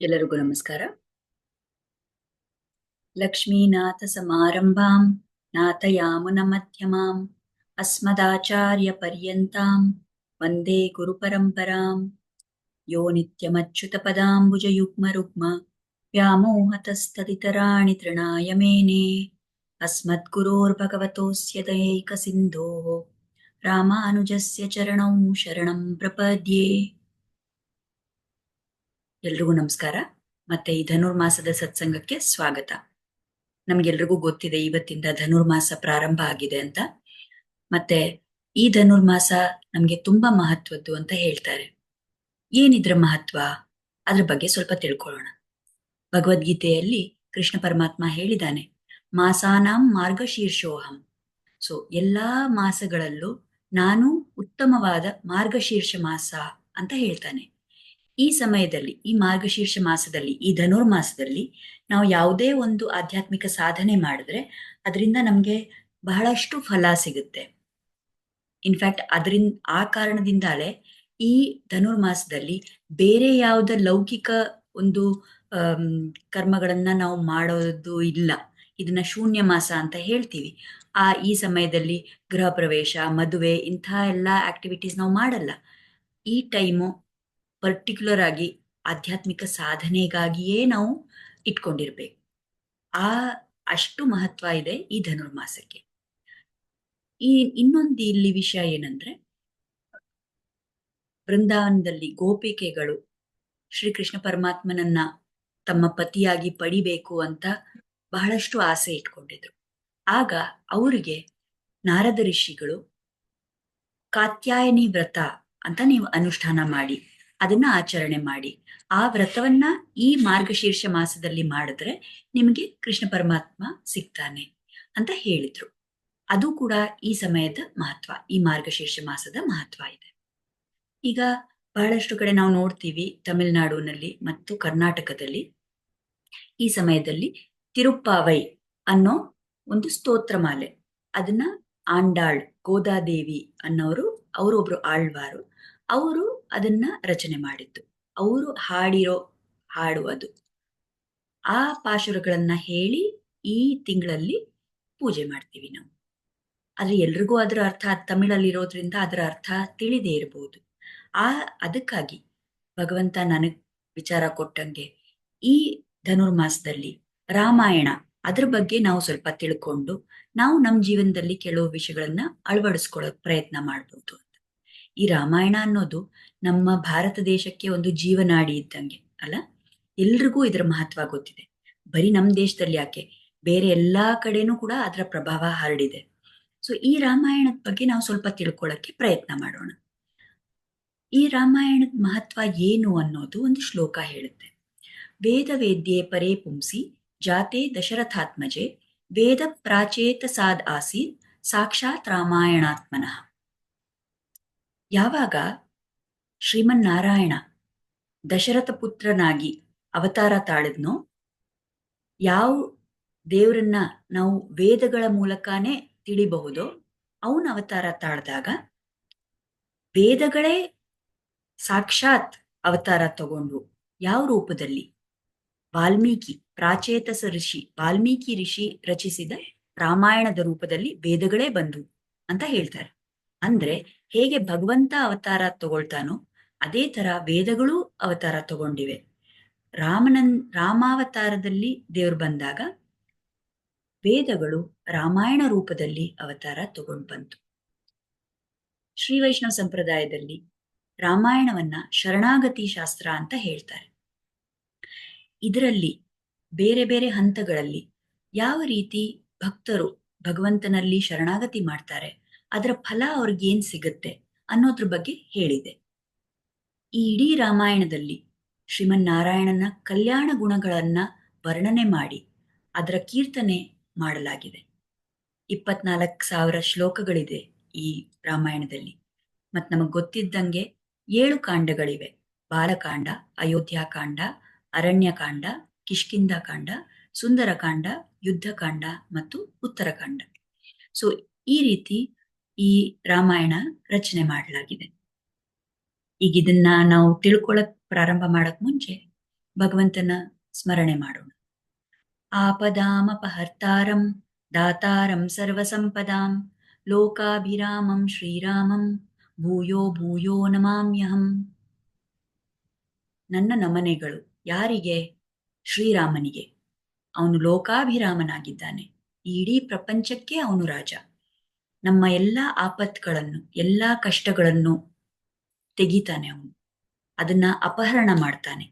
ಎಲ್ಲರಿಗೂ ನಮಸ್ಕಾರ ಲಕ್ಷ್ಮೀನಾಥ ಸಮಾರಂಭಾಂ ನಾಥಯಾಮುನ ಮಧ್ಯಮಾಂ ಅಸ್ಮದಾಚಾರ್ಯ ಪರ್ಯಂತಾಂ ವಂದೇ ಗುರು ಪರಂಪರಾಂ ಯೋ ನಿತ್ಯಮಚ್ಯುತ ಪದಾಂಬುಜ ಯುಗ್ಮ ರುಗ್ಮ ವ್ಯಾಮೋಹತಸ್ತದಿತರಾಣಿ ತೃಣಾಯ ಮೇನೆ ಅಸ್ಮದ್ಗುರೋರ್ಭಗವತೋಸ್ಯ ದಯೈಕ ಸಿಂಧೋಃ ರಾಮಾನುಜಸ್ಯ ಚರಣೌ ಶರಣಂ ಪ್ರಪದ್ಯೆ ಎಲ್ರಿಗೂ ನಮಸ್ಕಾರ. ಮತ್ತೆ ಈ ಧನುರ್ಮಾಸದ ಸತ್ಸಂಗಕ್ಕೆ ಸ್ವಾಗತ. ನಮ್ಗೆಲ್ರಿಗೂ ಗೊತ್ತಿದೆ ಇವತ್ತಿಂದ ಧನುರ್ಮಾಸ ಪ್ರಾರಂಭ ಆಗಿದೆ ಅಂತ. ಮತ್ತೆ ಈ ಧನುರ್ಮಾಸ ನಮ್ಗೆ ತುಂಬಾ ಮಹತ್ವದ್ದು ಅಂತ ಹೇಳ್ತಾರೆ. ಏನಿದ್ರ ಮಹತ್ವ? ಅದ್ರ ಬಗ್ಗೆ ಸ್ವಲ್ಪ ತಿಳ್ಕೊಳ್ಳೋಣ. ಭಗವದ್ಗೀತೆಯಲ್ಲಿ ಕೃಷ್ಣ ಪರಮಾತ್ಮ ಹೇಳಿದಾನೆ ಮಾಸಾನಾಂ ಮಾರ್ಗಶೀರ್ಷೋಹಂ. ಸೊ, ಎಲ್ಲಾ ಮಾಸಗಳಲ್ಲೂ ನಾನು ಉತ್ತಮವಾದ ಮಾರ್ಗಶೀರ್ಷ ಮಾಸ ಅಂತ ಹೇಳ್ತಾನೆ. ಈ ಸಮಯದಲ್ಲಿ, ಈ ಮಾರ್ಗಶೀರ್ಷ ಮಾಸದಲ್ಲಿ, ಈ ಧನುರ್ಮಾಸದಲ್ಲಿ ನಾವು ಯಾವುದೇ ಒಂದು ಆಧ್ಯಾತ್ಮಿಕ ಸಾಧನೆ ಮಾಡಿದ್ರೆ ಅದರಿಂದ ನಮಗೆ ಬಹಳಷ್ಟು ಫಲ ಸಿಗುತ್ತೆ. ಇನ್ಫ್ಯಾಕ್ಟ್ ಅದರಿಂದ, ಆ ಕಾರಣದಿಂದಲೇ ಈ ಧನುರ್ಮಾಸದಲ್ಲಿ ಬೇರೆ ಯಾವುದ ಲೌಕಿಕ ಒಂದು ಕರ್ಮಗಳನ್ನ ನಾವು ಮಾಡೋದು ಇಲ್ಲ. ಇದನ್ನ ಶೂನ್ಯ ಮಾಸ ಅಂತ ಹೇಳ್ತೀವಿ. ಆ, ಈ ಸಮಯದಲ್ಲಿ ಗೃಹ ಪ್ರವೇಶ ಮದುವೆ ಇಂಥ ಎಲ್ಲ ಆಕ್ಟಿವಿಟೀಸ್ ನಾವು ಮಾಡಲ್ಲ. ಈ ಟೈಮು ಪರ್ಟಿಕ್ಯುಲರ್ ಆಗಿ ಆಧ್ಯಾತ್ಮಿಕ ಸಾಧನೆಗಾಗಿಯೇ ನಾವು ಇಟ್ಕೊಂಡಿರ್ಬೇಕು. ಆ ಅಷ್ಟು ಮಹತ್ವ ಇದೆ ಈ ಧನುರ್ಮಾಸಕ್ಕೆ. ಈ ಇನ್ನೊಂದು ಇಲ್ಲಿ ವಿಷಯ ಏನಂದ್ರೆ, ಬೃಂದಾವನದಲ್ಲಿ ಗೋಪಿಕೆಗಳು ಶ್ರೀಕೃಷ್ಣ ಪರಮಾತ್ಮನನ್ನ ತಮ್ಮ ಪತಿಯಾಗಿ ಪಡಿಬೇಕು ಅಂತ ಬಹಳಷ್ಟು ಆಸೆ ಇಟ್ಕೊಂಡಿದ್ರು. ಆಗ ಅವರಿಗೆ ನಾರದ ಋಷಿಗಳು, ಕಾತ್ಯಾಯನಿ ವ್ರತ ಅಂತ ನೀವು ಅನುಷ್ಠಾನ ಮಾಡಿ. ಅದನ್ನ ಆಚರಣೆ ಮಾಡಿ. ಆ ವ್ರತವನ್ನ ಈ ಮಾರ್ಗಶೀರ್ಷ ಮಾಸದಲ್ಲಿ ಮಾಡಿದ್ರೆ ನಿಮಗೆ ಕೃಷ್ಣ ಪರಮಾತ್ಮ ಸಿಗ್ತಾನೆ ಅಂತ ಹೇಳಿದ್ರು. ಅದು ಕೂಡ ಈ ಸಮಯದ ಮಹತ್ವ, ಈ ಮಾರ್ಗಶೀರ್ಷ ಮಾಸದ ಮಹತ್ವ ಇದೆ. ಈಗ ಬಹಳಷ್ಟು ಕಡೆ ನಾವು ನೋಡ್ತೀವಿ ತಮಿಳುನಾಡಿನಲ್ಲಿ ಮತ್ತು ಕರ್ನಾಟಕದಲ್ಲಿ ಈ ಸಮಯದಲ್ಲಿ ತಿರುಪ್ಪಾವೈ ಅನ್ನೋ ಒಂದು ಸ್ತೋತ್ರ ಮಾಲೆ. ಅದನ್ನ ಆಂಡಾಳ್ ಗೋದಾದೇವಿ ಅನ್ನೋರು, ಅವರೊಬ್ರು ಆಳ್ವಾರು. ಅವರು ಅದನ್ನ ರಚನೆ ಮಾಡಿದ್ದು. ಅವರು ಹಾಡಿರೋ ಹಾಡು ಅದು ಆ ಪಾಶುರಗಳನ್ನ ಹೇಳಿ ಈ ತಿಂಗಳಲ್ಲಿ ಪೂಜೆ ಮಾಡ್ತೀವಿ ನಾವು. ಅಲ್ಲಿ ಎಲ್ರಿಗೂ ಅದರ ಅರ್ಥ ತಮಿಳಲ್ಲಿ ಇರೋದ್ರಿಂದ ಅದರ ಅರ್ಥ ತಿಳಿದೇ ಇರಬಹುದು ಆ, ಅದಕ್ಕಾಗಿ ಭಗವಂತ ನನಗ್ ವಿಚಾರ ಕೊಟ್ಟಂಗೆ ಈ ಧನುರ್ಮಾಸದಲ್ಲಿ ರಾಮಾಯಣ ಅದ್ರ ಬಗ್ಗೆ ನಾವು ಸ್ವಲ್ಪ ತಿಳ್ಕೊಂಡು ನಾವು ನಮ್ಮ ಜೀವನದಲ್ಲಿ ಕೆಲವು ವಿಷಯಗಳನ್ನ ಅಳವಡಿಸ್ಕೊಳ್ಳೋಕ್ ಪ್ರಯತ್ನ ಮಾಡ್ಬೋದು ಈ ರಾಮಾಯಣ ಅನ್ನೋದು ನಮ್ಮ ಭಾರತ ದೇಶಕ್ಕೆ ಒಂದು ಜೀವನಾಡಿ ಇದ್ದಂಗೆ, ಅಲ್ಲ? ಎಲ್ರಿಗೂ ಇದರ ಮಹತ್ವ ಗೊತ್ತಿದೆ. ಬರೀ ನಮ್ಮ ದೇಶದಲ್ಲಿ ಯಾಕೆ? ಬೇರೆ ಎಲ್ಲಾ ಕಡೆನೂ ಕೂಡ ಅದರ ಪ್ರಭಾವ ಹರಡಿದೆ. ಸೊ ಈ ರಾಮಾಯಣದ ಬಗ್ಗೆ ನಾವು ಸ್ವಲ್ಪ ತಿಳ್ಕೊಳ್ಳಕ್ಕೆ ಪ್ರಯತ್ನ ಮಾಡೋಣ. ಈ ರಾಮಾಯಣದ ಮಹತ್ವ ಏನು ಅನ್ನೋದು ಒಂದು ಶ್ಲೋಕ ಹೇಳುತ್ತೆ. ವೇದ ವೇದ್ಯೆ ಪರೇ ಪುಂಸಿ, ಜಾತೆ ದಶರಥಾತ್ಮಜೆ, ವೇದ ಪ್ರಾಚೇತ ಸಾದ್ ಆಸೀತ್, ಸಾಕ್ಷಾತ್ ರಾಮಾಯಣಾತ್ಮನಃ. ಯಾವಾಗ? ಶ್ರೀಮನ್ನಾರಾಯಣ, ದಶರಥ ಪುತ್ರನಾಗಿ ಅವತಾರ ತಾಳಿದ್ನೋ? ಯಾವ ದೇವರನ್ನ ನಾವು ವೇದಗಳ ಮೂಲಕನೇ ತಿಳಿಬಹುದೋ ಅವನ ಅವತಾರ ತಾಳ್ದಾಗ? ವೇದಗಳೇ ಸಾಕ್ಷಾತ್ ಅವತಾರ ತಗೊಂಡು ಯಾವ ರೂಪದಲ್ಲಿ? ವಾಲ್ಮೀಕಿ, ಪ್ರಾಚೇತಸ ಋಷಿ, ವಾಲ್ಮೀಕಿ ಋಷಿ ರಚಿಸಿದ ರಾಮಾಯಣದ ರೂಪದಲ್ಲಿ ವೇದಗಳೇ ಬಂದು ಅಂತ ಹೇಳ್ತಾರೆ. ಅಂದ್ರೆ ಹೇಗೆ ಭಗವಂತ ಅವತಾರ ತಗೊಳ್ತಾನೋ ಅದೇ ತರ ವೇದಗಳು ಅವತಾರ ತಗೊಂಡಿವೆ. ರಾಮನನ್, ರಾಮಾವತಾರದಲ್ಲಿ ದೇವ್ರು ಬಂದಾಗ ವೇದಗಳು ರಾಮಾಯಣ ರೂಪದಲ್ಲಿ ಅವತಾರ ತಗೊಂಡು ಬಂತು. ಶ್ರೀ ವೈಷ್ಣವ ಸಂಪ್ರದಾಯದಲ್ಲಿ ರಾಮಾಯಣವನ್ನ ಶರಣಾಗತಿ ಶಾಸ್ತ್ರ ಅಂತ ಹೇಳ್ತಾರೆ. ಇದರಲ್ಲಿ ಬೇರೆ ಬೇರೆ ಹಂತಗಳಲ್ಲಿ ಯಾವ ರೀತಿ ಭಕ್ತರು ಭಗವಂತನಲ್ಲಿ ಶರಣಾಗತಿ ಮಾಡ್ತಾರೆ ಅದರ ಫಲ ಅವ್ರಿಗೇನ್ ಸಿಗುತ್ತೆ ಅನ್ನೋದ್ರ ಬಗ್ಗೆ ಹೇಳಿದೆ. ಈ ಇಡೀ ರಾಮಾಯಣದಲ್ಲಿ ಶ್ರೀಮನ್ನಾರಾಯಣನ ಕಲ್ಯಾಣ ಗುಣಗಳನ್ನ ವರ್ಣನೆ ಮಾಡಿ ಅದರ ಕೀರ್ತನೆ ಮಾಡಲಾಗಿದೆ. ಇಪ್ಪತ್ನಾಲ್ಕು ಸಾವಿರ ಶ್ಲೋಕಗಳಿದೆ ಈ ರಾಮಾಯಣದಲ್ಲಿ. ಮತ್ ನಮಗ್ ಗೊತ್ತಿದ್ದಂಗೆ ಏಳು ಕಾಂಡಗಳಿವೆ. ಬಾಲಕಾಂಡ, ಅಯೋಧ್ಯಾಕಾಂಡ, ಅರಣ್ಯಕಾಂಡ ಕಿಷ್ಕಿಂದಕಾಂಡ ಸುಂದರಕಾಂಡ, ಯುದ್ಧಕಾಂಡ ಮತ್ತು ಉತ್ತರಕಾಂಡ. ಸೊ ಈ ರೀತಿ ಈ ರಾಮಾಯಣ ರಚನೆ ಮಾಡಲಾಗಿದೆ. ಈಗ ಇದನ್ನ ನಾವು ತಿಳ್ಕೊಳಕ್ ಪ್ರಾರಂಭ ಮಾಡಕ್ ಮುಂಚೆ ಭಗವಂತನ ಸ್ಮರಣೆ ಮಾಡೋಣ. ಆಪದಾಮಪಹರ್ತಾರಂ ದಾತಾರಂ ಸರ್ವಸಂಪದಾಂ, ಲೋಕಾಭಿರಾಮಂ ಶ್ರೀರಾಮಂ, ಭೂಯೋ ಭೂಯೋ ನಮಾಮ್ಯಹಂ. ನನ್ನ ನಮನೆಗಳು ಯಾರಿಗೆ? ಶ್ರೀರಾಮನಿಗೆ. ಅವನು ಲೋಕಾಭಿರಾಮನಾಗಿದ್ದಾನೆ. ಇಡೀ ಪ್ರಪಂಚಕ್ಕೆ ಅವನು ರಾಜ. ನಮ್ಮ ಎಲ್ಲ ಆಪತ್ಗಳನ್ನು ಎಲ್ಲ ಕಷ್ಟಗಳನ್ನು ತೆಗಿತಾನೆ ಅವನು. ಅದನ್ನ ಅಪಹರಣ ಮಾಡ್ತಾನೆ.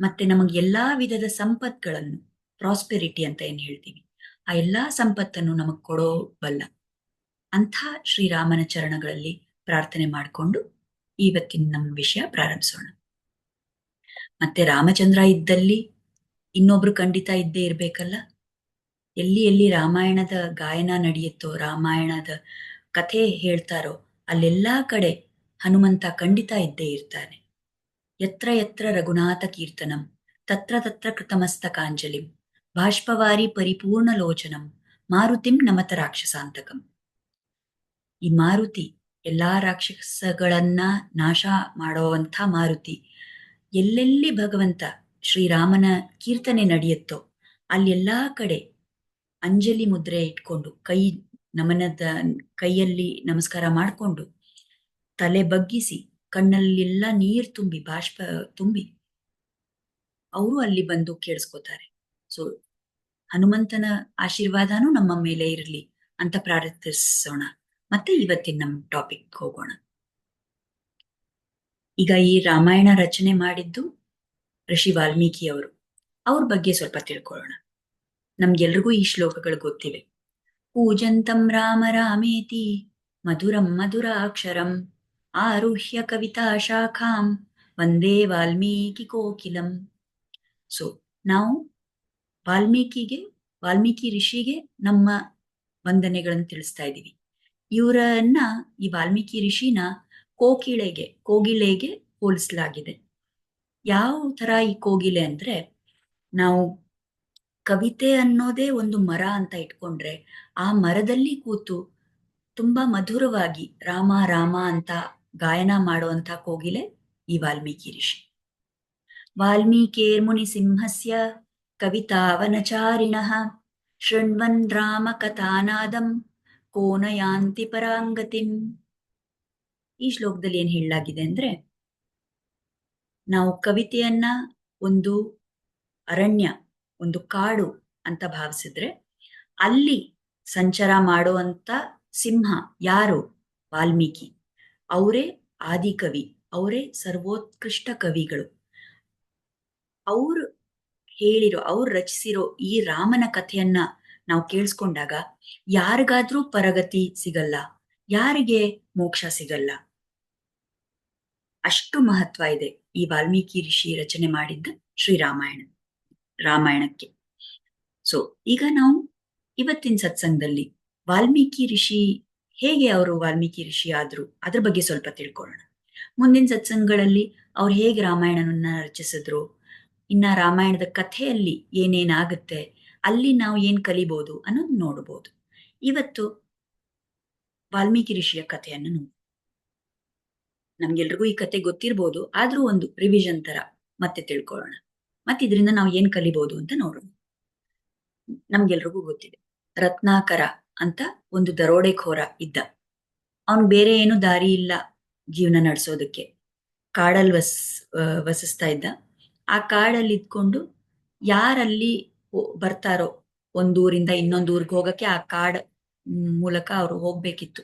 ಮತ್ತೆ ನಮಗೆ ಎಲ್ಲಾ ವಿಧದ ಸಂಪತ್ಗಳನ್ನು ಪ್ರಾಸ್ಪೆರಿಟಿ ಅಂತ ಏನ್ ಹೇಳ್ತೀವಿ, ಆ ಎಲ್ಲಾ ಸಂಪತ್ತನ್ನು ನಮಗ್ ಕೊಡೋ ಬಲ್ಲ. ಅಂಥ ಶ್ರೀರಾಮನ ಚರಣಗಳಲ್ಲಿ ಪ್ರಾರ್ಥನೆ ಮಾಡಿಕೊಂಡು ಇವತ್ತಿನ ನಮ್ಮ ವಿಷಯ ಪ್ರಾರಂಭಿಸೋಣ. ಮತ್ತೆ ರಾಮಚಂದ್ರ ಇದ್ದಲ್ಲಿ ಇನ್ನೊಬ್ರು ಖಂಡಿತ ಇದ್ದೇ ಇರ್ಬೇಕಲ್ಲ? ಎಲ್ಲಿ ಎಲ್ಲಿ ರಾಮಾಯಣದ ಗಾಯನ ನಡೆಯುತ್ತೋ, ರಾಮಾಯಣದ ಕಥೆ ಹೇಳ್ತಾರೋ, ಅಲ್ಲೆಲ್ಲಾ ಕಡೆ ಹನುಮಂತ ಖಂಡಿತ ಇದ್ದೇ ಇರ್ತಾನೆ. ಯತ್ರ ಯತ್ರ ರಘುನಾಥ ಕೀರ್ತನಂ, ತತ್ರ ತತ್ರ ಕೃತಮಸ್ತಕಾಂಜಲಿಂ, ಬಾಷ್ಪವಾರಿ ಪರಿಪೂರ್ಣ ಲೋಚನಂ ಮಾರುತಿಂ ನಮತ ರಾಕ್ಷಸಾಂತಕಂ. ಈ ಮಾರುತಿ ಎಲ್ಲಾ ರಾಕ್ಷಸಗಳನ್ನ ನಾಶ ಮಾಡುವಂಥ ಮಾರುತಿ ಎಲ್ಲೆಲ್ಲಿ ಭಗವಂತ ಶ್ರೀರಾಮನ ಕೀರ್ತನೆ ನಡೆಯುತ್ತೋ, ಅಲ್ಲೆಲ್ಲಾ ಕಡೆ ಅಂಜಲಿ ಮುದ್ರೆ ಇಟ್ಕೊಂಡು, ಕೈ ನಮನದ ಕೈಯಲ್ಲಿ ನಮಸ್ಕಾರ ಮಾಡಿಕೊಂಡು, ತಲೆ ಬಗ್ಗಿಸಿ, ಕಣ್ಣಲ್ಲೆಲ್ಲ ನೀರ್ ತುಂಬಿ, ಬಾಷ್ಪ ತುಂಬಿ, ಅವರು ಅಲ್ಲಿ ಬಂದು ಕೇಳಿಸ್ಕೋತಾರೆ. ಸೊ ಹನುಮಂತನ ಆಶೀರ್ವಾದನೂ ನಮ್ಮ ಮೇಲೆ ಇರಲಿ ಅಂತ ಪ್ರಾರ್ಥಿಸೋಣ. ಮತ್ತೆ ಇವತ್ತಿನ ನಮ್ಮ ಟಾಪಿಕ್ ಹೋಗೋಣ. ಈಗ ಈ ರಾಮಾಯಣ ರಚನೆ ಮಾಡಿದ್ದು ಋಷಿ ವಾಲ್ಮೀಕಿ ಅವರು ಅವ್ರ ಬಗ್ಗೆ ಸ್ವಲ್ಪ ತಿಳ್ಕೊಳ್ಳೋಣ. ನಮ್ಗೆಲ್ರಿಗೂ ಈ ಶ್ಲೋಕಗಳು ಗೊತ್ತಿವೆ. ಪೂಜಂತಂ ರಾಮ ರಾಮೇತಿ, ಮಧುರಂ ಮಧುರಾಕ್ಷರಂ, ಆರುಹ್ಯ ಕವಿತಾ ಶಾಖಾಂ, ವಂದೇ ವಾಲ್ಮೀಕಿ ಕೋಕಿಲಂ. ಸೊ ನಾವು ವಾಲ್ಮೀಕಿಗೆ, ವಾಲ್ಮೀಕಿ ಋಷಿಗೆ ನಮ್ಮ ವಂದನೆಗಳನ್ನು ತಿಳಿಸ್ತಾ ಇದ್ದೀವಿ. ಇವರನ್ನ, ಈ ವಾಲ್ಮೀಕಿ ಋಷಿನ ಕೋಕಿಳೆಗೆ ಕೋಗಿಲೆಗೆ ಹೋಲಿಸಲಾಗಿದೆ. ಯಾವ ತರ ಈ ಕೋಗಿಲೆ ಅಂದ್ರೆ, ನಾವು ಕವಿತೆ ಅನ್ನೋದೇ ಒಂದು ಮರ ಅಂತ ಇಟ್ಕೊಂಡ್ರೆ ಆ ಮರದಲ್ಲಿ ಕೂತು ತುಂಬಾ ಮಧುರವಾಗಿ ರಾಮ ರಾಮ ಅಂತ ಗಾಯನ ಮಾಡುವಂತ ಕೋಗಿಲೆ ಈ ವಾಲ್ಮೀಕಿ ಋಷಿ. ವಾಲ್ಮೀಕೇರ್ಮುನಿ ಸಿಂಹಸ್ಯ ಕವಿತಾವನಚಾರಿಣ ಶೃಣ್ವನ್ ರಾಮ ಕಥಾನಾದಂ ಕೋನಯಾಂತಿ ಪರಾಂಗತಿಂ. ಈ ಶ್ಲೋಕದಲ್ಲಿ ಏನ್ ಹೇಳಲಾಗಿದೆ ಅಂದ್ರೆ ನಾವು ಕವಿತೆಯನ್ನ ಒಂದು ಅರಣ್ಯ ಒಂದು ಕಾಡು ಅಂತ ಭಾವಿಸಿದ್ರೆ ಅಲ್ಲಿ ಸಂಚಾರ ಮಾಡುವಂತ ಸಿಂಹ ಯಾರು? ವಾಲ್ಮೀಕಿ. ಅವರೇ ಆದಿಕವಿ ಅವರೇ ಸರ್ವೋತ್ಕೃಷ್ಟ ಕವಿಗಳು. ಅವ್ರು ಹೇಳಿರೋ, ಅವ್ರು ರಚಿಸಿರೋ ಈ ರಾಮನ ಕಥೆಯನ್ನ ನಾವು ಕೇಳಿಸ್ಕೊಂಡಾಗ ಯಾರಿಗಾದ್ರೂ ಪರಗತಿ ಸಿಗಲ್ಲ, ಯಾರಿಗೆ ಮೋಕ್ಷ ಸಿಗಲ್ಲ? ಅಷ್ಟು ಮಹತ್ವ ಇದೆ ಈ ವಾಲ್ಮೀಕಿ ಋಷಿ ರಚನೆ ಮಾಡಿದ್ದ ಶ್ರೀರಾಮಾಯಣ ರಾಮಾಯಣಕ್ಕೆ. ಸೊ ಈಗ ನಾವು ಇವತ್ತಿನ ಸತ್ಸಂಗದಲ್ಲಿ ವಾಲ್ಮೀಕಿ ಋಷಿ, ಹೇಗೆ ಅವರು ವಾಲ್ಮೀಕಿ ಋಷಿ ಆದ್ರು ಅದ್ರ ಬಗ್ಗೆ ಸ್ವಲ್ಪ ತಿಳ್ಕೊಳ್ಳೋಣ. ಮುಂದಿನ ಸತ್ಸಂಗಗಳಲ್ಲಿ ಅವ್ರು ಹೇಗೆ ರಾಮಾಯಣವನ್ನ ರಚಿಸಿದ್ರು, ಇನ್ನ ರಾಮಾಯಣದ ಕಥೆಯಲ್ಲಿ ಏನೇನಾಗುತ್ತೆ, ಅಲ್ಲಿ ನಾವು ಏನ್ ಕಲಿಬಹುದು ಅನ್ನೋದು ನೋಡಬಹುದು ಇವತ್ತು ವಾಲ್ಮೀಕಿ ಋಷಿಯ ಕಥೆಯನ್ನು ನೋಡಿ. ನಮ್ಗೆಲ್ರಿಗೂ ಈ ಕತೆ ಗೊತ್ತಿರ್ಬೋದು, ಆದ್ರೂ ಒಂದು ರಿವಿಷನ್ ತರ ಮತ್ತೆ ತಿಳ್ಕೊಳ್ಳೋಣ. ಮತ್ತೆ ಇದರಿಂದ ನಾವು ಏನ್ ಕಲಿಬಹುದು ಅಂತ ನೋಡೋಣ ನಮ್ಗೆಲ್ರಿಗೂ ಗೊತ್ತಿದೆ. ರತ್ನಾಕರ ಅಂತ ಒಂದು ದರೋಡೆಖೋರ ಇದ್ದ. ಅವನ್ ಬೇರೆ ಏನು ದಾರಿ ಇಲ್ಲ ಜೀವನ ನಡೆಸೋದಕ್ಕೆ. ಕಾಡಲ್ಲಿ ವಸ್ ವಸಿಸ್ತಾ ಇದ್ದ. ಆ ಕಾಡಲ್ಲಿ ಇದ್ಕೊಂಡು ಯಾರಲ್ಲಿ ಬರ್ತಾರೋ ಒಂದೂರಿಂದ ಇನ್ನೊಂದು ಊರಿಗೆ ಹೋಗಕ್ಕೆ ಆ ಕಾಡ್ ಮೂಲಕ ಅವ್ರು ಹೋಗ್ಬೇಕಿತ್ತು.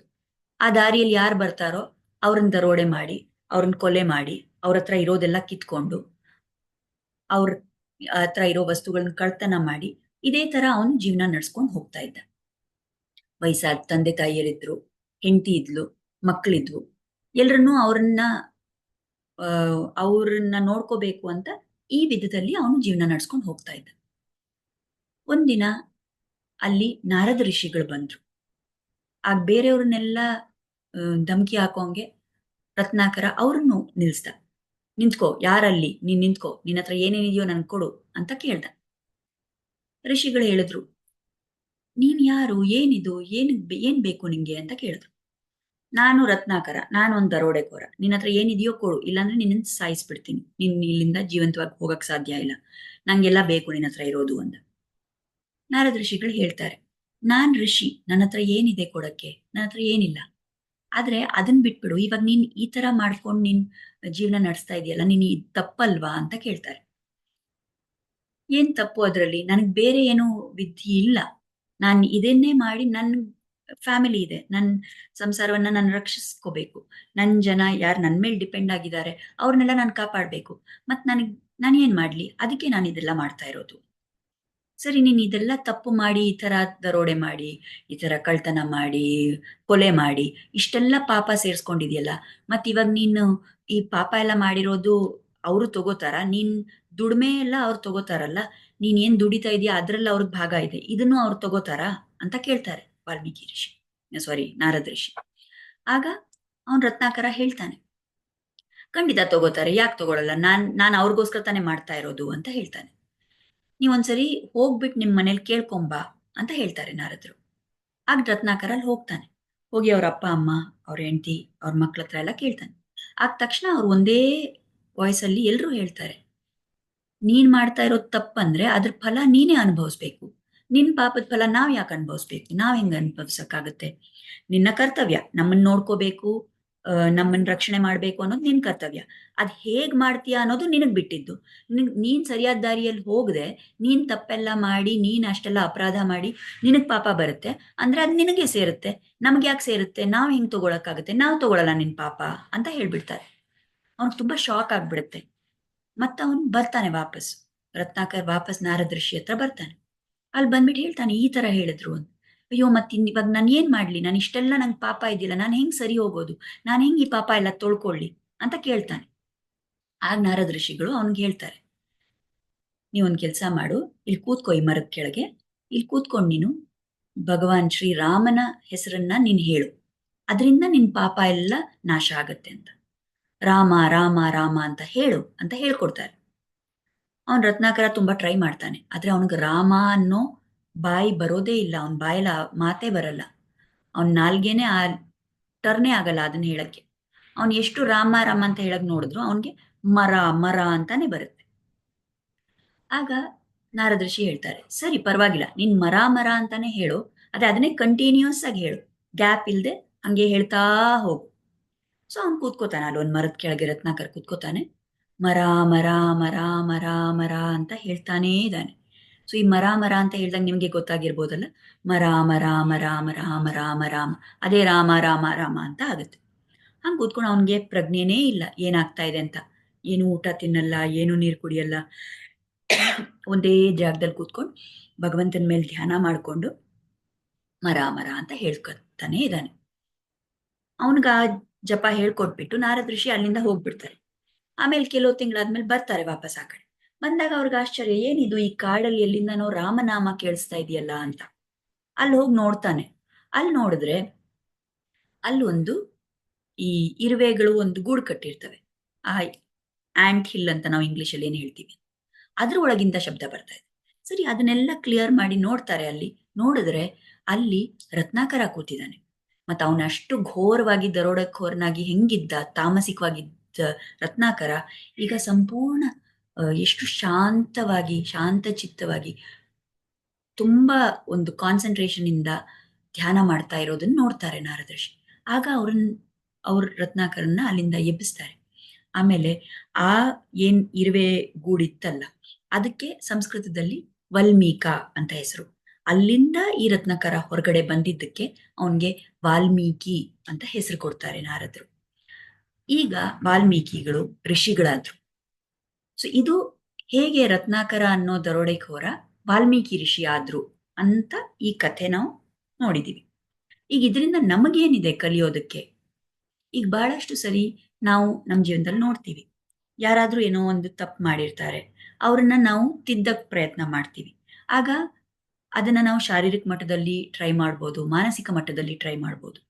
ಆ ದಾರಿಯಲ್ಲಿ ಯಾರು ಬರ್ತಾರೋ ಅವ್ರನ್ನ ದರೋಡೆ ಮಾಡಿ ಅವ್ರನ್ನ ಕೊಲೆ ಮಾಡಿ, ಅವ್ರ ಹತ್ರ ಇರೋದೆಲ್ಲ ಕಿತ್ಕೊಂಡು ಅವ್ರ ಹತ್ರ ಇರೋ ವಸ್ತುಗಳನ್ನ ಕಳ್ತನ ಮಾಡಿ ಇದೇ ತರ ಅವನು ಜೀವನ ನಡ್ಸ್ಕೊಂಡು ಹೋಗ್ತಾ ಇದ್ದ. ವಯಸ್ಸಾದ ತಂದೆ ತಾಯಿಯರಿದ್ರು, ಹೆಂಡತಿ ಇದ್ಲು ಮಕ್ಕಳಿದ್ವು ಎಲ್ರನ್ನೂ ಅವ್ರನ್ನ ಅವ್ರನ್ನ ನೋಡ್ಕೋಬೇಕು ಅಂತ ಈ ವಿಧದಲ್ಲಿ ಅವನು ಜೀವನ ನಡ್ಸ್ಕೊಂಡು ಹೋಗ್ತಾ ಇದ್ದ. ಒಂದಿನ ಅಲ್ಲಿ ನಾರದ ಋಷಿಗಳು ಬಂದ್ರು. ಆಗ ಬೇರೆಯವ್ರನ್ನೆಲ್ಲ ಧಮಕಿ ಹಾಕೋಂಗೆ ರತ್ನಾಕರ ಅವ್ರನ್ನು ನಿಲ್ಸ್ದ. ನಿಂತ್ಕೋ, ಯಾರಲ್ಲಿ? ನೀನ್ ನಿಂತ್ಕೋ ನಿನ್ನ ಹತ್ರ ಏನೇನಿದೆಯೋ ನನ್ ಕೊಡು ಅಂತ ಕೇಳ್ದ. ಋಷಿಗಳು ಹೇಳಿದ್ರು, ನೀನ್ ಯಾರು? ಏನಿದು? ಏನ್ ಏನ್ ಬೇಕು ನಿಂಗೆ? ಅಂತ ಕೇಳಿದ್ರು. ನಾನು ರತ್ನಾಕರ. ನಾನು ಒಂದು ದರೋಡೆಕೋರ. ನಿನ್ನ ಹತ್ರ ಏನಿದೆಯೋ ಕೊಡು. ಇಲ್ಲಾಂದ್ರೆ ನಿನ್ನ ಸಾಯಿಸ್ಬಿಡ್ತೀನಿ. ನಿನ್ ಇಲ್ಲಿಂದ ಜೀವಂತವಾಗಿ ಹೋಗಕ್ ಸಾಧ್ಯ ಇಲ್ಲ. ನಂಗೆಲ್ಲ ಬೇಕು ನಿನ್ನ ಹತ್ರ ಇರೋದು ಅಂತ ನಾರದ ಋಷಿಗಳು ಹೇಳ್ತಾರೆ, ನಾನ್ ಋಷಿ. ನನ್ನ ಹತ್ರ ಏನಿದೆ ಕೊಡಕ್ಕೆ? ನನ್ನ ಹತ್ರ ಏನಿಲ್ಲ. ಆದ್ರೆ ಅದನ್ ಬಿಟ್ಬಿಡು. ಇವಾಗ ನೀನ್ ಈ ತರ ಮಾಡ್ಕೊಂಡು ನೀನ್ ಜೀವನ ನಡೆಸ್ತಾ ಇದೆಯಲ್ಲ, ನೀನು ಇದು ತಪ್ಪಲ್ವಾ ಅಂತ ಕೇಳ್ತಾರೆ. ಏನ್ ತಪ್ಪು ಅದರಲ್ಲಿ? ನನಗೆ ಬೇರೆ ಏನು ವಿಧಿ ಇಲ್ಲ. ನಾನ್ ಇದನ್ನೇ ಮಾಡಿ ನನ್ ಫ್ಯಾಮಿಲಿ ಇದೆ. ನನ್ ಸಂಸಾರವನ್ನ ನಾನು ರಕ್ಷಿಸ್ಕೋಬೇಕು. ನನ್ ಜನ ಯಾರು ನನ್ನ ಮೇಲೆ ಡಿಪೆಂಡ್ ಆಗಿದ್ದಾರೆ, ಅವ್ರನ್ನೆಲ್ಲ ನಾನು ಕಾಪಾಡ್ಬೇಕು. ಮತ್ ನನಗೆ, ನಾನು ಏನ್ ಮಾಡ್ಲಿ? ಅದಕ್ಕೆ ನಾನು ಇದೆಲ್ಲ ಮಾಡ್ತಾ ಇರೋದು. ಸರಿ, ನೀನ್ ಇದೆಲ್ಲ ತಪ್ಪು ಮಾಡಿ, ಈ ತರ ದರೋಡೆ ಮಾಡಿ, ಈ ತರ ಕಳ್ತನ ಮಾಡಿ, ಕೊಲೆ ಮಾಡಿ, ಇಷ್ಟೆಲ್ಲ ಪಾಪ ಸೇರ್ಸ್ಕೊಂಡಿದ್ಯಲ್ಲ, ಮತ್ ಇವಾಗ ನೀನು ಈ ಪಾಪ ಎಲ್ಲ ಮಾಡಿರೋದು ಅವರು ತಗೋತಾರ, ನೀನ್ ದುಡ್ಮೆ ಎಲ್ಲ ಅವ್ರು ತಗೋತಾರಲ್ಲ, ನೀನ್ ಏನ್ ದುಡಿತಾ ಇದೀಯ ಅದ್ರಲ್ಲಿ ಅವ್ರಿಗೆ ಭಾಗ ಇದೆ, ಇದನ್ನು ಅವ್ರು ತಗೋತಾರಾ ಅಂತ ಕೇಳ್ತಾರೆ ವಾಲ್ಮೀಕಿ ಋಷಿ ಸಾರಿ ನಾರದ ಋಷಿ. ಆಗ ಅವನ್ ರತ್ನಾಕರ ಹೇಳ್ತಾನೆ, ಖಂಡಿತ ತಗೋತಾರೆ, ಯಾಕೆ ತಗೊಳಲ್ಲ, ನಾನ್, ನಾನು ಅವ್ರಿಗೋಸ್ಕರ ತಾನೇ ಮಾಡ್ತಾ ಇರೋದು ಅಂತ ಹೇಳ್ತಾನೆ. ನೀವೊಂದ್ಸರಿ ಹೋಗ್ಬಿಟ್ಟು ನಿಮ್ ಮನೇಲಿ ಕೇಳ್ಕೊಂಬಾ ಅಂತ ಹೇಳ್ತಾರೆ ನಾರದ್ರು. ಆಗ ರತ್ನಾಕರ ಅಲ್ಲಿ ಹೋಗ್ತಾನೆ, ಹೋಗಿ ಅವ್ರ ಅಪ್ಪ, ಅಮ್ಮ, ಅವ್ರ ಹೆಂಡತಿ, ಅವ್ರ ಮಕ್ಳ ಹತ್ರ ಎಲ್ಲ ಕೇಳ್ತಾನೆ. ಆಗ ತಕ್ಷಣ ಅವ್ರು ಒಂದೇ ವಾಯ್ಸಲ್ಲಿ ಎಲ್ಲರೂ ಹೇಳ್ತಾರೆ, ನೀನ್ ಮಾಡ್ತಾ ಇರೋದು ತಪ್ಪಂದ್ರೆ ಅದ್ರ ಫಲ ನೀನೇ ಅನುಭವಿಸ್ಬೇಕು. ನಿನ್ ಪಾಪದ ಫಲ ನಾವ್ ಯಾಕೆ ಅನುಭವಿಸ್ಬೇಕು? ನಾವ್ ಹೆಂಗ್ ಅನುಭವಿಸಕ್ಕಾಗತ್ತೆ? ನಿನ್ನ ಕರ್ತವ್ಯ ನಮ್ಮನ್ನ ನೋಡ್ಕೋಬೇಕು ನಮ್ಮನ್ನ ರಕ್ಷಣೆ ಮಾಡ್ಬೇಕು ಅನ್ನೋದು ನಿನ್ ಕರ್ತವ್ಯ. ಅದ್ ಹೇಗ್ ಮಾಡ್ತೀಯ ಅನ್ನೋದು ನಿನಗ್ ಬಿಟ್ಟಿದ್ದು. ನೀನ್ ಸರಿಯಾದ ದಾರಿಯಲ್ಲಿ ಹೋಗದೆ, ನೀನ್ ತಪ್ಪೆಲ್ಲ ಮಾಡಿ, ನೀನ್ ಅಷ್ಟೆಲ್ಲ ಅಪರಾಧ ಮಾಡಿ ನಿನಗ್ ಪಾಪ ಬರುತ್ತೆ. ಅಂದ್ರೆ ಅದ್ ನಿನಗೆ ಸೇರುತ್ತೆ. ನಮ್ಗೆ ಯಾಕೆ ಸೇರುತ್ತೆ? ನಾವ್ ಹೆಂಗ್ ತಗೊಳಕ್ಕಾಗುತ್ತೆ? ನಾವ್ ತಗೊಳಲ್ಲ ನಿನ್ ಪಾಪ ಅಂತ ಹೇಳ್ಬಿಡ್ತಾರೆ. ಅವ್ನಿಗೆ ತುಂಬಾ ಶಾಕ್ ಆಗ್ಬಿಡುತ್ತೆ. ಮತ್ತ ಅವನ್ ಬರ್ತಾನೆ ವಾಪಸ್. ರತ್ನಾಕರ್ ವಾಪಸ್ ನಾರದೃಷಿ ಹತ್ರ ಬರ್ತಾನೆ. ಅಲ್ಲಿ ಬಂದ್ಬಿಟ್ಟು ಹೇಳ್ತಾನೆ, ಈ ತರ ಹೇಳಿದ್ರು ಅಂತ. ಅಯ್ಯೋ ಮತ್ತಿನ್ ಇವಾಗ ನಾನು ಏನ್ ಮಾಡ್ಲಿ? ನಾನು ಇಷ್ಟೆಲ್ಲ ನಂಗೆ ಪಾಪ ಇದ್ದಿಲ್ಲ. ನಾನು ಹೆಂಗ್ ಸರಿ ಹೋಗೋದು? ನಾನು ಹೆಂಗ್ ಈ ಪಾಪ ಎಲ್ಲ ತೊಳ್ಕೊಳ್ಳಿ? ಅಂತ ಕೇಳ್ತಾನೆ. ಆಗ ನಾರದ ಋಷಿಗಳು ಅವನ್ಗೆ ಹೇಳ್ತಾರೆ. ನೀವೊಂದು ಕೆಲ್ಸ ಮಾಡು. ಇಲ್ಲಿ ಕೂತ್ಕೋ ಈ ಮರದ ಕೆಳಗೆ. ಇಲ್ಲಿ ಕೂತ್ಕೊಂಡು ನೀನು ಭಗವಾನ್ ಶ್ರೀರಾಮನ ಹೆಸರನ್ನ ನೀನ್ ಹೇಳು. ಅದರಿಂದ ನಿನ್ ಪಾಪ ಎಲ್ಲ ನಾಶ ಆಗತ್ತೆ ಅಂತ. ರಾಮ ರಾಮ ರಾಮ ಅಂತ ಹೇಳು ಅಂತ ಹೇಳ್ಕೊಡ್ತಾರೆ. ಅವನ್ ರತ್ನಾಕರ ತುಂಬಾ ಟ್ರೈ ಮಾಡ್ತಾನೆ. ಆದ್ರೆ ಅವನಿಗೆ ರಾಮ ಅನ್ನೋ ಬಾಯಿ ಬರೋದೇ ಇಲ್ಲ, ಅವನ್ ಬಾಯಲ್ಲ ಮಾತೇ ಬರಲ್ಲ. ಅವನ್ ನಾಲ್ಗೆನೆ ಆ ಟರ್ನೇ ಆಗಲ್ಲ ಅದನ್ನ ಹೇಳಕ್ಕೆ. ಅವನ್ ಎಷ್ಟು ರಾಮ ರಾಮ ಅಂತ ಹೇಳಕ್ ನೋಡಿದ್ರು ಅವನ್ಗೆ ಮರ ಮರ ಅಂತಾನೆ ಬರುತ್ತೆ. ಆಗ ನಾರದೃಶಿ ಹೇಳ್ತಾರೆ, ಸರಿ ಪರವಾಗಿಲ್ಲ, ನೀನ್ ಮರ ಮರ ಅಂತಾನೆ ಹೇಳು ಅದೇ ಅದನ್ನೇ ಕಂಟಿನ್ಯೂಸ್ ಆಗಿ ಹೇಳು. ಗ್ಯಾಪ್ ಇಲ್ದೆ ಹಂಗೆ ಹೇಳ್ತಾ ಹೋಗು. ಸೊ ಅವ್ನು ಕೂತ್ಕೋತಾನೆ, ಅಲ್ಲಿ ಒಂದ್ ಮರದ ಕೆಳಗೆ ರತ್ನಾಕರ್ ಕೂತ್ಕೋತಾನೆ. ಮರ ಮರ ಮರ ಮರ ಮರ ಅಂತ ಹೇಳ್ತಾನೇ ಇದ್ದಾನೆ. ಸೊ ಈ ಮರ ಮರ ಅಂತ ಹೇಳ್ದಂಗೆ ನಿಮ್ಗೆ ಗೊತ್ತಾಗಿರ್ಬೋದಲ್ಲ? ಮರ ಮರ ಮರ ರಾಮ ರಾಮ ರಾಮ ಅದೇ ರಾಮ ರಾಮ ರಾಮ ಅಂತ ಆಗುತ್ತೆ. ಹಂಗೆ ಕೂತ್ಕೊಂಡು ಅವನಿಗೆ ಪ್ರಜ್ಞೆನೇ ಇಲ್ಲ. ಏನಾಗ್ತಾ ಇದೆ ಅಂತ? ಏನು ಊಟ ತಿನ್ನಲ್ಲ, ಏನು ನೀರು ಕುಡಿಯಲ್ಲ. ಒಂದೇ ಜಾಗದಲ್ಲಿ ಕೂತ್ಕೊಂಡು ಭಗವಂತನ ಮೇಲೆ ಧ್ಯಾನ ಮಾಡಿಕೊಂಡು ಮರ ಮರ ಅಂತ ಹೇಳ್ಕೊತಾನೆ ಇದ್ದಾನೆ. ಅವನಿಗ ಜಪ ಹೇಳ್ಕೊಟ್ಬಿಟ್ಟು ನಾರದ ಋಷಿ ಅಲ್ಲಿಂದ ಹೋಗ್ಬಿಡ್ತಾರೆ. ಆಮೇಲೆ ಕೆಲವು ತಿಂಗಳಾದ್ಮೇಲೆ ಬರ್ತಾರೆ ವಾಪಸ್ ಆ ಕಡೆ. ಬಂದಾಗ ಅವ್ರಿಗೆ ಆಶ್ಚರ್ಯ, ಏನಿದು ಈ ಕಾಡಲ್ಲಿ ಎಲ್ಲಿಂದನೋ ರಾಮನಾಮ ಕೇಳಿಸ್ತಾ ಇದೆಯಲ್ಲ ಅಂತ. ಅಲ್ಲಿ ಹೋಗಿ ನೋಡ್ತಾನೆ. ಅಲ್ಲಿ ನೋಡಿದ್ರೆ ಅಲ್ಲೊಂದು ಈ ಇರುವೆಗಳು ಒಂದು ಗೂಡು ಕಟ್ಟಿರ್ತವೆ. ಆ ಆಂಟ್ ಹಿಲ್ ಅಂತ ನಾವು ಇಂಗ್ಲಿಷಲ್ಲಿ ಏನು ಹೇಳ್ತೀವಿ. ಅದ್ರ ಒಳಗಿಂದ ಶಬ್ದ ಬರ್ತಾ ಇದೆ. ಸರಿ, ಅದನ್ನೆಲ್ಲ ಕ್ಲಿಯರ್ ಮಾಡಿ ನೋಡ್ತಾರೆ ಅಲ್ಲಿ. ನೋಡಿದ್ರೆ ಅಲ್ಲಿ ರತ್ನಾಕರ ಕೂತಿದ್ದಾನೆ. ಮತ್ತೆ ಅವನ ಅಷ್ಟು ಘೋರವಾಗಿ ದರೋಡಖೋರನಾಗಿ ಹೆಂಗಿದ್ದ, ತಾಮಸಿಕವಾಗಿದ್ದ ರತ್ನಾಕರ ಈಗ ಸಂಪೂರ್ಣ ಎಷ್ಟು ಶಾಂತವಾಗಿ, ಶಾಂತ ಚಿತ್ತವಾಗಿ ತುಂಬಾ ಒಂದು ಕಾನ್ಸಂಟ್ರೇಷನ್ ಇಂದ ಧ್ಯಾನ ಮಾಡ್ತಾ ಇರೋದನ್ನ ನೋಡ್ತಾರೆ ನಾರದರ್ಶಿ. ಆಗ ಅವ್ರನ್ನ ಅವ್ರ ರತ್ನಾಕರನ್ನ ಅಲ್ಲಿಂದ ಎಬ್ಬಿಸ್ತಾರೆ. ಆಮೇಲೆ ಆ ಏನ್ ಇರುವೆ ಗೂಡಿತ್ತಲ್ಲ, ಅದಕ್ಕೆ ಸಂಸ್ಕೃತದಲ್ಲಿ ವಾಲ್ಮೀಕ ಅಂತ ಹೆಸರು. ಅಲ್ಲಿಂದ ಈ ರತ್ನಾಕರ ಹೊರಗಡೆ ಬಂದಿದ್ದಕ್ಕೆ ಅವನ್ಗೆ ವಾಲ್ಮೀಕಿ ಅಂತ ಹೆಸರು ಕೊಡ್ತಾರೆ ನಾರದರು. ಈಗ ವಾಲ್ಮೀಕಿಗಳು, ಋಷಿಗಳಾದ್ರು. ಸೊ ಇದು ಹೇಗೆ ರತ್ನಾಕರ ಅನ್ನೋ ದರೋಡೆಕೋರ ವಾಲ್ಮೀಕಿ ಋಷಿ ಆದ್ರು ಅಂತ ಈ ಕಥೆ ನಾವು ನೋಡಿದೀವಿ. ಈಗ ಇದರಿಂದ ನಮಗೇನಿದೆ ಕಲಿಯೋದಕ್ಕೆ? ಈಗ ಬಹಳಷ್ಟು ಸರಿ ನಾವು ನಮ್ಮ ಜೀವನದಲ್ಲಿ ನೋಡ್ತೀವಿ. ಯಾರಾದರೂ ಏನೋ ಒಂದು ತಪ್ಪು ಮಾಡಿರ್ತಾರೆ. ಅವ್ರನ್ನ ನಾವು ತಿದ್ದಕ್ ಪ್ರಯತ್ನ ಮಾಡ್ತೀವಿ. ಆಗ ಅದನ್ನ ನಾವು ಶಾರೀರಿಕ ಮಟ್ಟದಲ್ಲಿ ಟ್ರೈ ಮಾಡ್ಬೋದು, ಮಾನಸಿಕ ಮಟ್ಟದಲ್ಲಿ ಟ್ರೈ ಮಾಡ್ಬೋದು.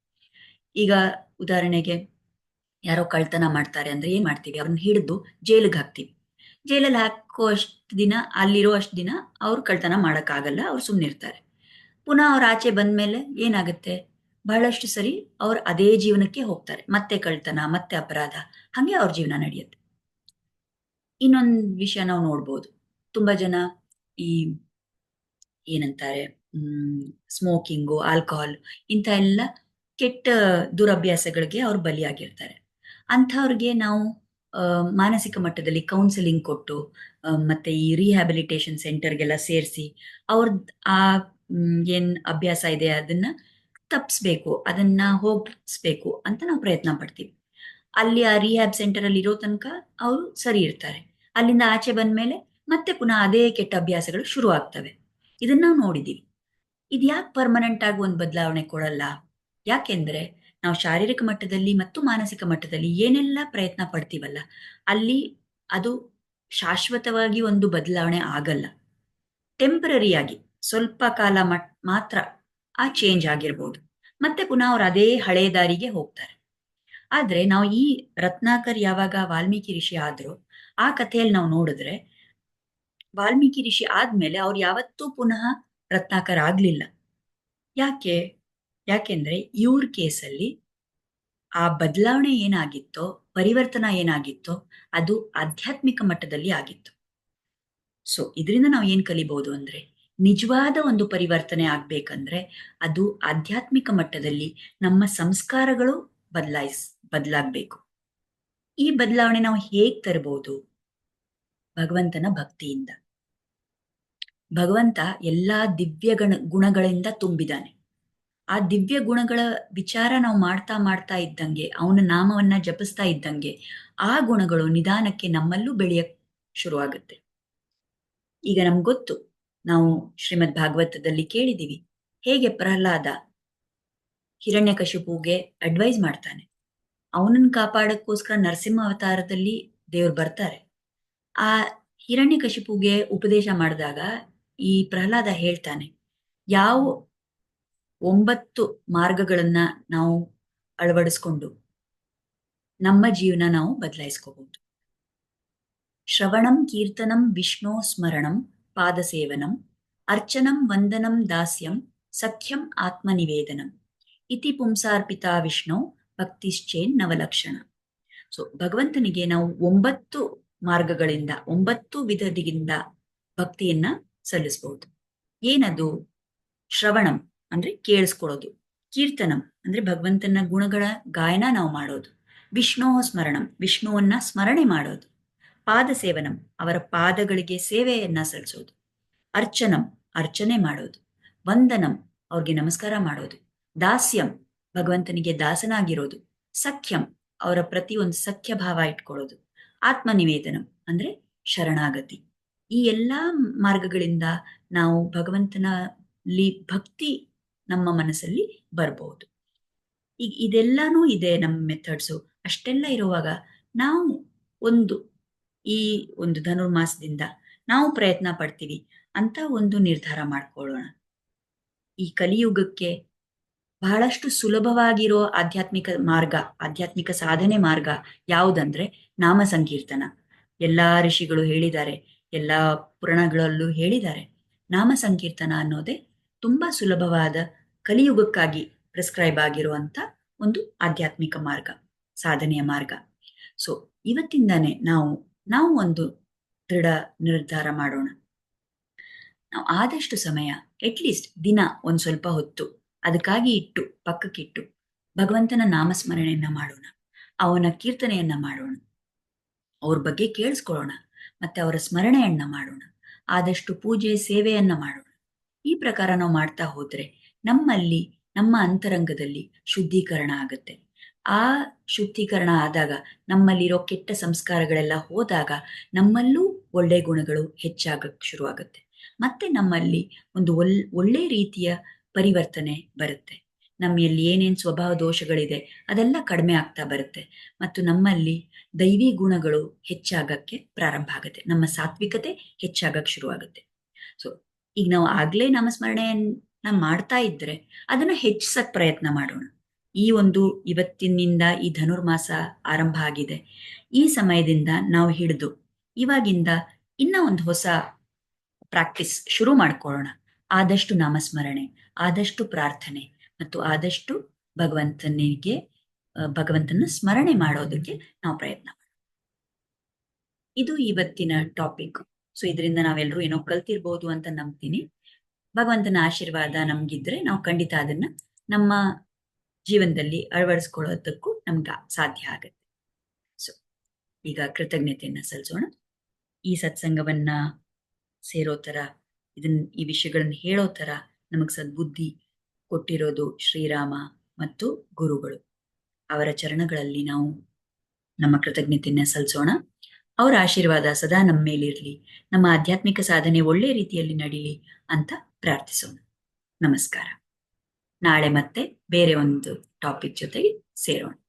ಈಗ ಉದಾಹರಣೆಗೆ ಯಾರೋ ಕಳ್ತನ ಮಾಡ್ತಾರೆ ಅಂದ್ರೆ ಏನು ಮಾಡ್ತೀವಿ? ಅವ್ರನ್ನ ಹಿಡಿದು ಜೈಲಿಗೆ ಹಾಕ್ತೀವಿ. ಜೈಲಲ್ಲಿ ಹಾಕೋ ಅಷ್ಟು ದಿನ ಅಲ್ಲಿರೋ ಅಷ್ಟು ದಿನ ಅವ್ರು ಕಳ್ತನ ಮಾಡೋಕ್ಕಾಗಲ್ಲ, ಅವ್ರು ಸುಮ್ಮನೆ ಇರ್ತಾರೆ. ಪುನಃ ಅವ್ರ ಆಚೆ ಬಂದ ಮೇಲೆ ಏನಾಗುತ್ತೆ? ಬಹಳಷ್ಟು ಸರಿ ಅವ್ರು ಅದೇ ಜೀವನಕ್ಕೆ ಹೋಗ್ತಾರೆ. ಮತ್ತೆ ಕಳ್ತನ, ಮತ್ತೆ ಅಪರಾಧ. ಹಾಗೆ ಅವ್ರ ಜೀವನ ನಡೆಯುತ್ತೆ. ಇನ್ನೊಂದು ವಿಷಯ ನಾವು ನೋಡ್ಬೋದು. ತುಂಬಾ ಜನ ಈ ಏನಂತಾರೆ, ಹ್ಮ್, ಸ್ಮೋಕಿಂಗು, ಆಲ್ಕೋಹಾಲ್ ಇಂಥ ಎಲ್ಲ ಕೆಟ್ಟ ದುರಭ್ಯಾಸಗಳಿಗೆ ಅವ್ರು ಬಲಿಯಾಗಿರ್ತಾರೆ. ಅಂಥವ್ರಿಗೆ ನಾವು ಮಾನಸಿಕ ಮಟ್ಟದಲ್ಲಿ ಕೌನ್ಸಿಲಿಂಗ್ ಕೊಟ್ಟು ಮತ್ತೆ ಈ ರಿಹ್ಯಾಬಿಲಿಟೇಷನ್ ಸೆಂಟರ್ಗೆಲ್ಲ ಸೇರಿಸಿ ಅವ್ರ ಆ ಏನ್ ಅಭ್ಯಾಸ ಇದೆ ಅದನ್ನ ತಪ್ಪಿಸ್ಬೇಕು ಅದನ್ನ ಹೋಗಿಸ್ಬೇಕು ಅಂತ ನಾವು ಪ್ರಯತ್ನ ಪಡ್ತೀವಿ. ಅಲ್ಲಿ ಆ ರಿಹ್ಯಾಬ್ ಸೆಂಟರ್ ಅಲ್ಲಿ ಇರೋ ತನಕ ಅವರು ಸರಿ ಇರ್ತಾರೆ. ಅಲ್ಲಿಂದ ಆಚೆ ಬಂದ ಮೇಲೆ ಮತ್ತೆ ಪುನಃ ಅದೇ ಕೆಟ್ಟ ಅಭ್ಯಾಸಗಳು ಶುರು ಆಗ್ತವೆ. ಇದನ್ನ ನಾವು ನೋಡಿದೀವಿ. ಇದು ಯಾಕೆ ಪರ್ಮನೆಂಟ್ ಆಗಿ ಒಂದು ಬದಲಾವಣೆ ಕೊಡಲ್ಲ? ಯಾಕೆಂದ್ರೆ ನಾವು ಶಾರೀರಿಕ ಮಟ್ಟದಲ್ಲಿ ಮತ್ತು ಮಾನಸಿಕ ಮಟ್ಟದಲ್ಲಿ ಏನೆಲ್ಲ ಪ್ರಯತ್ನ ಪಡ್ತೀವಲ್ಲ, ಅಲ್ಲಿ ಅದು ಶಾಶ್ವತವಾಗಿ ಒಂದು ಬದಲಾವಣೆ ಆಗಲ್ಲ. ಟೆಂಪ್ರರಿಯಾಗಿ ಸ್ವಲ್ಪ ಕಾಲ ಮಾತ್ರ ಆ ಚೇಂಜ್ ಆಗಿರ್ಬೋದು. ಮತ್ತೆ ಪುನಃ ಅವ್ರು ಅದೇ ಹಳೆಯ ದಾರಿಗೆ ಹೋಗ್ತಾರೆ. ಆದ್ರೆ ನಾವು ಈ ರತ್ನಾಕರ್ ಯಾವಾಗ ವಾಲ್ಮೀಕಿ ಋಷಿ ಆದ್ರು, ಆ ಕಥೆಯಲ್ಲಿ ನಾವು ನೋಡಿದ್ರೆ ವಾಲ್ಮೀಕಿ ಋಷಿ ಆದ್ಮೇಲೆ ಅವ್ರು ಯಾವತ್ತೂ ಪುನಃ ರತ್ನಾಕರ್ ಆಗ್ಲಿಲ್ಲ. ಯಾಕೆ? ಯಾಕೆಂದ್ರೆ ಇವ್ರ ಕೇಸಲ್ಲಿ ಆ ಬದಲಾವಣೆ ಏನಾಗಿತ್ತೋ, ಪರಿವರ್ತನ ಏನಾಗಿತ್ತೋ, ಅದು ಆಧ್ಯಾತ್ಮಿಕ ಮಟ್ಟದಲ್ಲಿ ಆಗಿತ್ತು. ಸೊ ಇದರಿಂದ ನಾವು ಏನ್ ಕಲಿಬಹುದು ಅಂದ್ರೆ, ನಿಜವಾದ ಒಂದು ಪರಿವರ್ತನೆ ಆಗ್ಬೇಕಂದ್ರೆ ಅದು ಆಧ್ಯಾತ್ಮಿಕ ಮಟ್ಟದಲ್ಲಿ ನಮ್ಮ ಸಂಸ್ಕಾರಗಳು ಬದಲಾಯಿಸ್, ಬದಲಾಗಬೇಕು. ಈ ಬದಲಾವಣೆ ನಾವು ಹೇಗ್ ತರಬಹುದು ಭಗವಂತನ ಭಕ್ತಿಯಿಂದ. ಭಗವಂತ ಎಲ್ಲಾ ದಿವ್ಯ ಗಣ ಗುಣಗಳಿಂದ ತುಂಬಿದಾನೆ. ಆ ದಿವ್ಯ ಗುಣಗಳ ವಿಚಾರ ನಾವು ಮಾಡ್ತಾ ಮಾಡ್ತಾ ಇದ್ದಂಗೆ, ಅವನ ನಾಮವನ್ನ ಜಪಿಸ್ತಾ ಇದ್ದಂಗೆ, ಆ ಗುಣಗಳು ನಿಧಾನಕ್ಕೆ ನಮ್ಮಲ್ಲೂ ಬೆಳೆಯಕ್ ಶುರುವಾಗುತ್ತೆ. ಈಗ ನಮ್ಗೆ ಗೊತ್ತು, ನಾವು ಶ್ರೀಮದ್ ಭಾಗವತದಲ್ಲಿ ಕೇಳಿದೀವಿ, ಹೇಗೆ ಪ್ರಹ್ಲಾದ ಹಿರಣ್ಯಕಶಿಪುಗೆ ಅಡ್ವೈಸ್ ಮಾಡ್ತಾನೆ. ಅವನನ್ನ ಕಾಪಾಡಕ್ಕೋಸ್ಕರ ನರಸಿಂಹ ಅವತಾರದಲ್ಲಿ ದೇವ್ರು ಬರ್ತಾರೆ. ಆ ಹಿರಣ್ಯಕಶಿಪುಗೆ ಉಪದೇಶ ಮಾಡಿದಾಗ ಈ ಪ್ರಹ್ಲಾದ ಹೇಳ್ತಾನೆ, ಯಾವ ಒಂಬತ್ತು ಮಾರ್ಗಗಳನ್ನ ನಾವು ಅಳವಡಿಸ್ಕೊಂಡು ನಮ್ಮ ಜೀವನ ನಾವು ಬದಲಾಯಿಸ್ಕೋಬಹುದು. ಶ್ರವಣಂ, ಕೀರ್ತನಂ, ವಿಷ್ಣು ಸ್ಮರಣಂ, ಪಾದಸೇವನಂ, ಅರ್ಚನಂ, ವಂದನಂ, ದಾಸ್ಯಂ, ಸಖ್ಯಂ, ಆತ್ಮನಿವೇದನಂ. ಇತಿ ಪುಂಸಾರ್ಪಿತ ವಿಷ್ಣು, ಭಕ್ತಿಶ್ಚೇನ್ ನವಲಕ್ಷಣ. ಸೊ ಭಗವಂತನಿಗೆ ನಾವು ಒಂಬತ್ತು ಮಾರ್ಗಗಳಿಂದ, ಒಂಬತ್ತು ವಿಧದಿಂದ ಭಕ್ತಿಯನ್ನ ಸಲ್ಲಿಸಬಹುದು ಏನದು? ಶ್ರವಣಂ. ಅಂದ್ರೆ ಕೇಳಿಸ್ಕೊಳ್ಳೋದು ಕೀರ್ತನಂ ಅಂದ್ರೆ ಭಗವಂತನ ಗುಣಗಳ ಗಾಯನ ನಾವು ಮಾಡೋದು. ವಿಷ್ಣೋ ಸ್ಮರಣಂ, ವಿಷ್ಣುವನ್ನ ಸ್ಮರಣೆ ಮಾಡೋದು. ಪಾದ ಸೇವನಂ, ಅವರ ಪಾದಗಳಿಗೆ ಸೇವೆಯನ್ನ ಸಲ್ಲಿಸೋದು. ಅರ್ಚನಂ, ಅರ್ಚನೆ ಮಾಡೋದು. ವಂದನಂ, ಅವ್ರಿಗೆ ನಮಸ್ಕಾರ ಮಾಡೋದು. ದಾಸ್ಯಂ, ಭಗವಂತನಿಗೆ ದಾಸನಾಗಿರೋದು. ಸಖ್ಯಂ, ಅವರ ಪ್ರತಿ ಒಂದು ಸಖ್ಯ ಭಾವ ಇಟ್ಕೊಳ್ಳೋದು. ಆತ್ಮನಿವೇದನಂ ಅಂದ್ರೆ ಶರಣಾಗತಿ. ಈ ಎಲ್ಲಾ ಮಾರ್ಗಗಳಿಂದ ನಾವು ಭಗವಂತನಲ್ಲಿ ಭಕ್ತಿ ನಮ್ಮ ಮನಸ್ಸಲ್ಲಿ ಬರಬಹುದು ಈಗ ಇದೆಲ್ಲಾನು ಇದೆ ನಮ್ಮ ಮೆಥಡ್ಸು ಅಷ್ಟೆಲ್ಲ ಇರುವಾಗ ನಾವು ಒಂದು, ಈ ಒಂದು ಧನುರ್ಮಾಸದಿಂದ ನಾವು ಪ್ರಯತ್ನ ಪಡ್ತೀವಿ ಅಂತ ಒಂದು ನಿರ್ಧಾರ ಮಾಡ್ಕೊಳ್ಳೋಣ. ಈ ಕಲಿಯುಗಕ್ಕೆ ಬಹಳಷ್ಟು ಸುಲಭವಾಗಿರೋ ಆಧ್ಯಾತ್ಮಿಕ ಮಾರ್ಗ, ಆಧ್ಯಾತ್ಮಿಕ ಸಾಧನೆ ಮಾರ್ಗ ಯಾವುದಂದ್ರೆ ನಾಮ ಸಂಕೀರ್ತನ ಎಲ್ಲಾ ಋಷಿಗಳು ಹೇಳಿದ್ದಾರೆ, ಎಲ್ಲಾ ಪುರಾಣಗಳಲ್ಲೂ ಹೇಳಿದ್ದಾರೆ. ನಾಮ ಸಂಕೀರ್ತನ ಅನ್ನೋದೇ ತುಂಬಾ ಸುಲಭವಾದ ಕಲಿಯುಗಕ್ಕಾಗಿ ಪ್ರಿಸ್ಕ್ರೈಬ್ ಆಗಿರುವಂತ ಒಂದು ಆಧ್ಯಾತ್ಮಿಕ ಮಾರ್ಗ, ಸಾಧನೆಯ ಮಾರ್ಗ. ಸೊ ಇವತ್ತಿಂದಾನೆ ನಾವು ನಾವು ಒಂದು ದೃಢ ನಿರ್ಧಾರ ಮಾಡೋಣ. ನಾವು ಆದಷ್ಟು ಸಮಯ ಅಟ್ಲೀಸ್ಟ್ ದಿನ ಒಂದ್ ಸ್ವಲ್ಪ ಹೊತ್ತು, ಅದಕ್ಕಾಗಿ ಇಟ್ಟು, ಪಕ್ಕಕ್ಕಿಟ್ಟು, ಭಗವಂತನ ನಾಮಸ್ಮರಣೆಯನ್ನ ಮಾಡೋಣ. ಅವನ ಕೀರ್ತನೆಯನ್ನ ಮಾಡೋಣ. ಅವ್ರ ಬಗ್ಗೆ ಕೇಳಿಸ್ಕೊಳ್ಳೋಣ. ಮತ್ತೆ ಅವರ ಸ್ಮರಣೆಯನ್ನ ಮಾಡೋಣ. ಆದಷ್ಟು ಪೂಜೆ, ಸೇವೆಯನ್ನ ಮಾಡೋಣ. ಈ ಪ್ರಕಾರ ನಾವು ಮಾಡ್ತಾ ಹೋದ್ರೆ ನಮ್ಮಲ್ಲಿ, ನಮ್ಮ ಅಂತರಂಗದಲ್ಲಿ ಶುದ್ಧೀಕರಣ ಆಗುತ್ತೆ. ಆ ಶುದ್ಧೀಕರಣ ಆದಾಗ ನಮ್ಮಲ್ಲಿರೋ ಕೆಟ್ಟ ಸಂಸ್ಕಾರಗಳೆಲ್ಲ ಹೋದಾಗ ನಮ್ಮಲ್ಲೂ ಒಳ್ಳೆ ಗುಣಗಳು ಹೆಚ್ಚಾಗಕ್ ಶುರುವಾಗುತ್ತೆ. ಮತ್ತೆ ನಮ್ಮಲ್ಲಿ ಒಂದು ಒಲ್, ಒಳ್ಳೆ ರೀತಿಯ ಪರಿವರ್ತನೆ ಬರುತ್ತೆ. ನಮ್ಮಲ್ಲಿ ಏನೇನ್ ಸ್ವಭಾವ ದೋಷಗಳಿದೆ ಅದೆಲ್ಲ ಕಡಿಮೆ ಆಗ್ತಾ ಬರುತ್ತೆ. ಮತ್ತು ನಮ್ಮಲ್ಲಿ ದೈವಿ ಗುಣಗಳು ಹೆಚ್ಚಾಗಕ್ಕೆ ಪ್ರಾರಂಭ ಆಗುತ್ತೆ. ನಮ್ಮ ಸಾತ್ವಿಕತೆ ಹೆಚ್ಚಾಗಕ್ಕೆ ಶುರುವಾಗುತ್ತೆ. ಸೊ ಈಗ ನಾವು ಆಗ್ಲೇ ನಾಮಸ್ಮರಣೆಯನ್ನ ಮಾಡ್ತಾ ಇದ್ರೆ ಅದನ್ನ ಹೆಚ್ಚಿಸಕ್ ಪ್ರಯತ್ನ ಮಾಡೋಣ. ಈ ಒಂದು ಇವತ್ತಿನಿಂದ ಈ ಧನುರ್ಮಾಸ ಆರಂಭ ಆಗಿದೆ. ಈ ಸಮಯದಿಂದ ನಾವು ಹಿಡಿದು ಇವಾಗಿಂದ ಇನ್ನ ಒಂದು ಹೊಸ ಪ್ರಾಕ್ಟೀಸ್ ಶುರು ಮಾಡ್ಕೊಳ್ಳೋಣ. ಆದಷ್ಟು ನಾಮಸ್ಮರಣೆ, ಆದಷ್ಟು ಪ್ರಾರ್ಥನೆ ಮತ್ತು ಆದಷ್ಟು ಭಗವಂತನಿಗೆ ಭಗವಂತನ ಸ್ಮರಣೆ ಮಾಡೋದಕ್ಕೆ ನಾವು ಪ್ರಯತ್ನ ಇದು ಇವತ್ತಿನ ಟಾಪಿಕ್. ಸೊ, ಇದರಿಂದ ನಾವೆಲ್ಲರೂ ಏನೋ ಕಲ್ತಿರ್ಬೋದು ಅಂತ ನಂಬ್ತೀನಿ. ಭಗವಂತನ ಆಶೀರ್ವಾದ ನಮ್ಗಿದ್ರೆ ನಾವು ಖಂಡಿತ ಅದನ್ನ ನಮ್ಮ ಜೀವನದಲ್ಲಿ ಅಳವಡಿಸ್ಕೊಳ್ಳೋದಕ್ಕೂ ನಮ್ಗೆ ಸಾಧ್ಯ ಆಗುತ್ತೆ. ಸೊ ಈಗ ಕೃತಜ್ಞತೆಯನ್ನ ಸಲ್ಲಿಸೋಣ. ಈ ಸತ್ಸಂಗವನ್ನ ಸೇರೋ ತರ, ಇದನ್, ಈ ವಿಷಯಗಳನ್ನ ಹೇಳೋ ತರ ನಮಗ್ ಸದ್ಬುದ್ಧಿ ಕೊಟ್ಟಿರೋದು ಶ್ರೀರಾಮ ಮತ್ತು ಗುರುಗಳು. ಅವರ ಚರಣಗಳಲ್ಲಿ ನಾವು ನಮ್ಮ ಕೃತಜ್ಞತೆಯನ್ನ ಸಲ್ಲಿಸೋಣ. ಅವರ ಆಶೀರ್ವಾದ ಸದಾ ನಮ್ಮ ಮೇಲಿರಲಿ ನಮ್ಮ ಆಧ್ಯಾತ್ಮಿಕ ಸಾಧನೆ ಒಳ್ಳೆ ರೀತಿಯಲ್ಲಿ ನಡೀಲಿ ಅಂತ ಪ್ರಾರ್ಥಿಸೋಣ. ನಮಸ್ಕಾರ. ನಾಳೆ ಮತ್ತೆ ಬೇರೆ ಒಂದು ಟಾಪಿಕ್ ಜೊತೆಗೆ ಸೇರೋಣ.